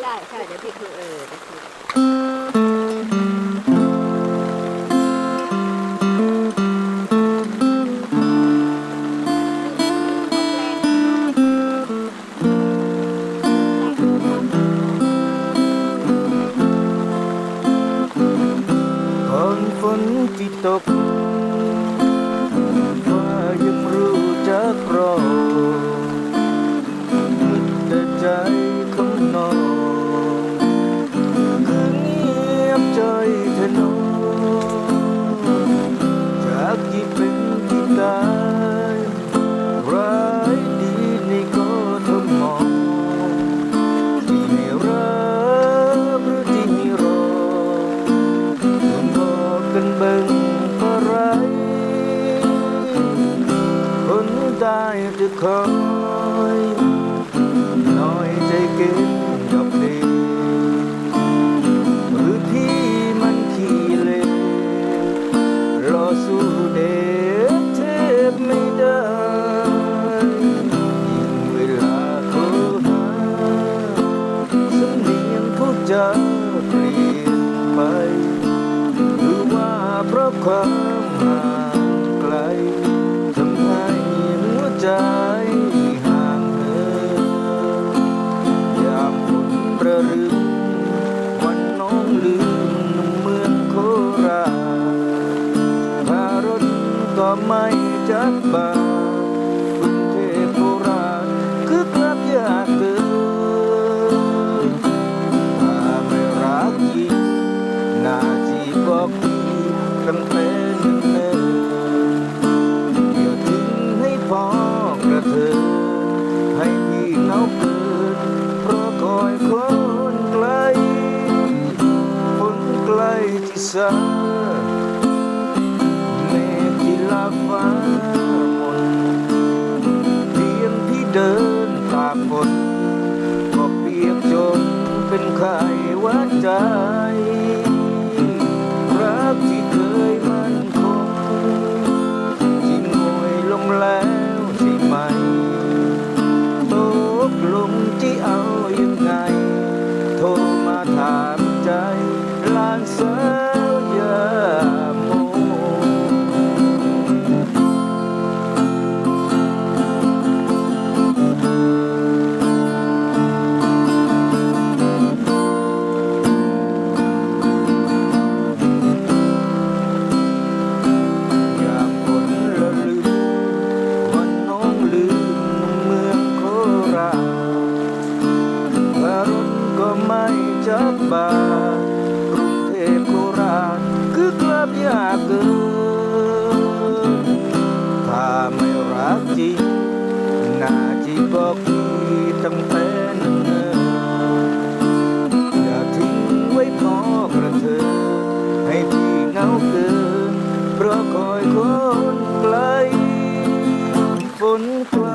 ใช่ใช่เดี๋ยวพี่คือเออเดี๋ยวพี่ฝนที่ตก ได้จะคอยน้อยใจเก็บยับเดหมือที่มันขี้เล่รอสู้เดชเทพไม่ได้ยิ่งเวลาเขาหาสำเนียงเขาจะเปลี่ยนไปรือว่าเพราะความหา isa May tila ฟ้ามนเพียงที่เดินตากฝนก็เปียกจนเป็นไข้วัดใจรักที่เคย ไม่จับบากรุงเทพโคราชคือกลับยากเกินถ้าไม่รักจริงน่าจีบอกที่ตั้งแต่เนิ่นอย่าทิ้งไว้พอกระเธอ ให้พี่เงาเกินเพราะคอยคนไกลฝนไกล